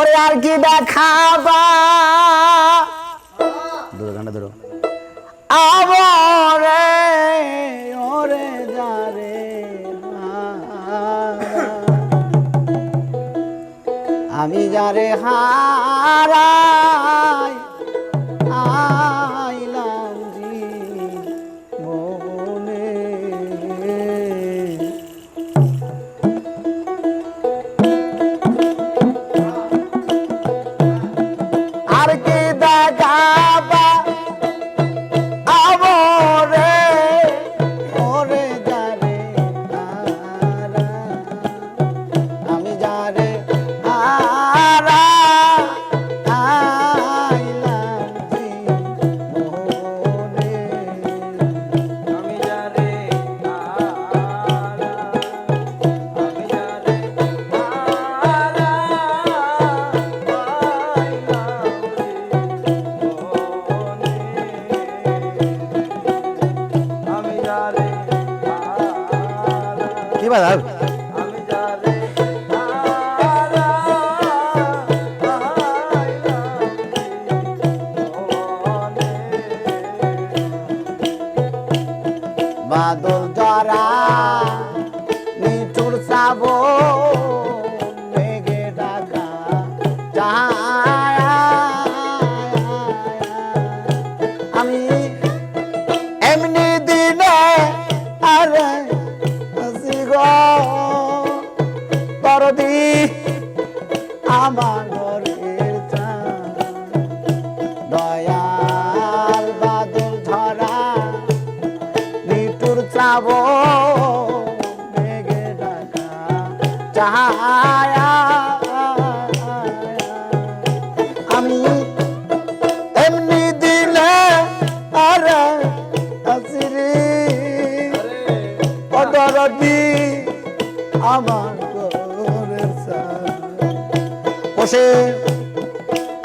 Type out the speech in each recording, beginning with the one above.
ওরে আর কি দেখাবা? ধরো গানটা ধরো। আবরে আমি যারে হারা આશીર્વાદ આવે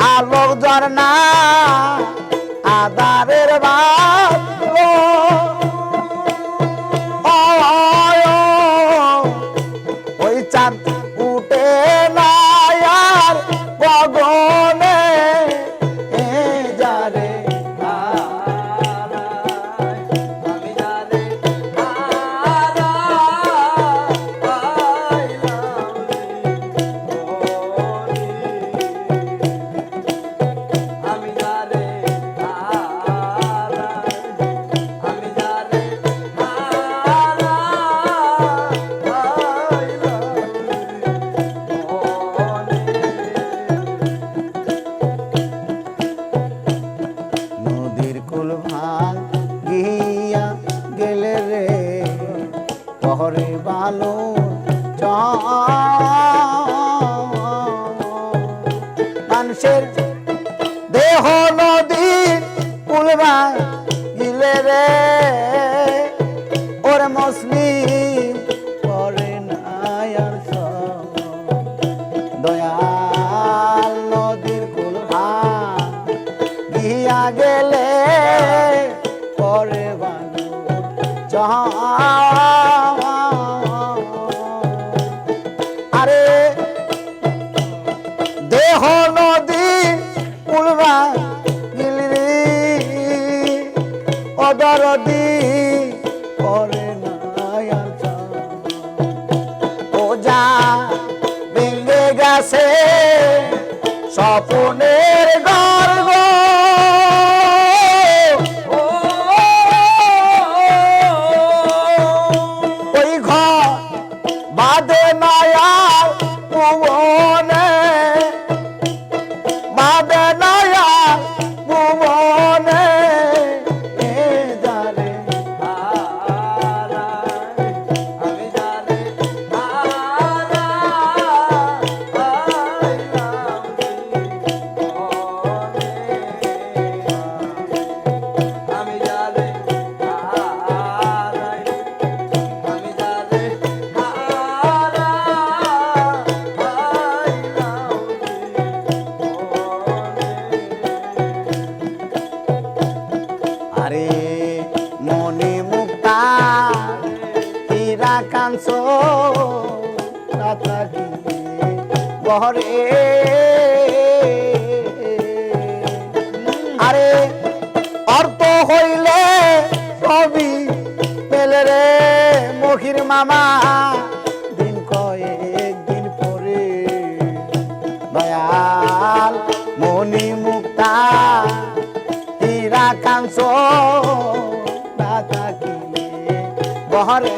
আলোক ঝর্ণা আদারের বাদ শহরে বালো মানুষের দেহ নদীর কুলবা গিলে রে ওর মুসলিম শারদী করে ও যা গেছে স্বপনের গা। আরে মনে মুক্তা হীরা কাঞ্চ বহরে। আরে অর্থ হইলে সবই পেলে রে মখির মামা। বহরে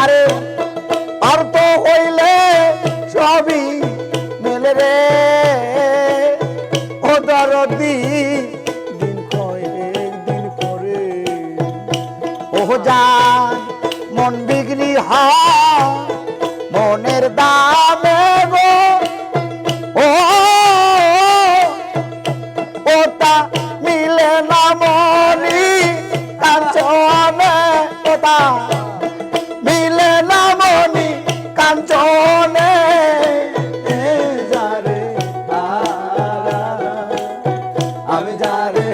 আরে অর্থ হইলে সবই মেলে রে। ও দরদি, দিন কয়েক দিন পরে। ও যান, মন বিক্রি হয়। ওটা মিলে না মনি কাঞ্চনে। যারে আমি যারে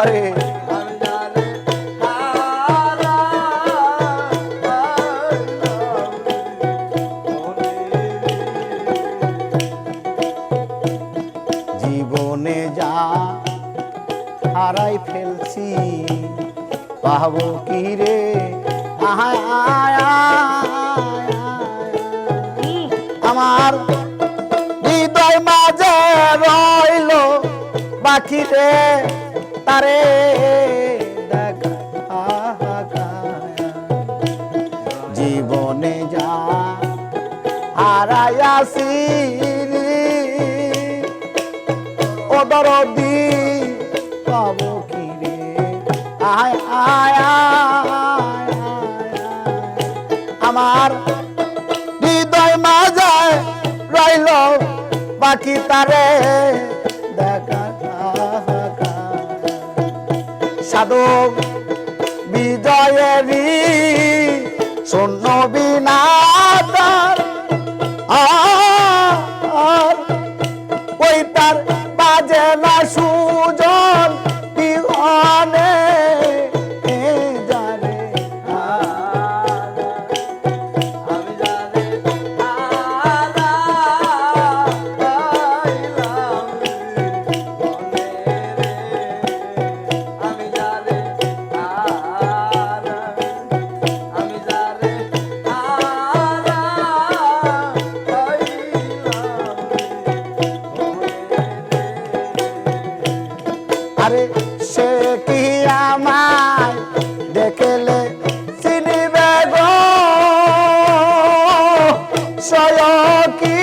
আরে। হারাই ফেলছি পাবো কি রে। আমার হৃদয় মাঝে রইল বাকি রে তারে। জীবনে যা হারাইয়াছি ও দরদি আয় আয় আয়। আমার হৃদয় মাঝে রইল বাকি তারে দেখা সাধক বিজয়েরই শূন্য বিনাদার সায়া কি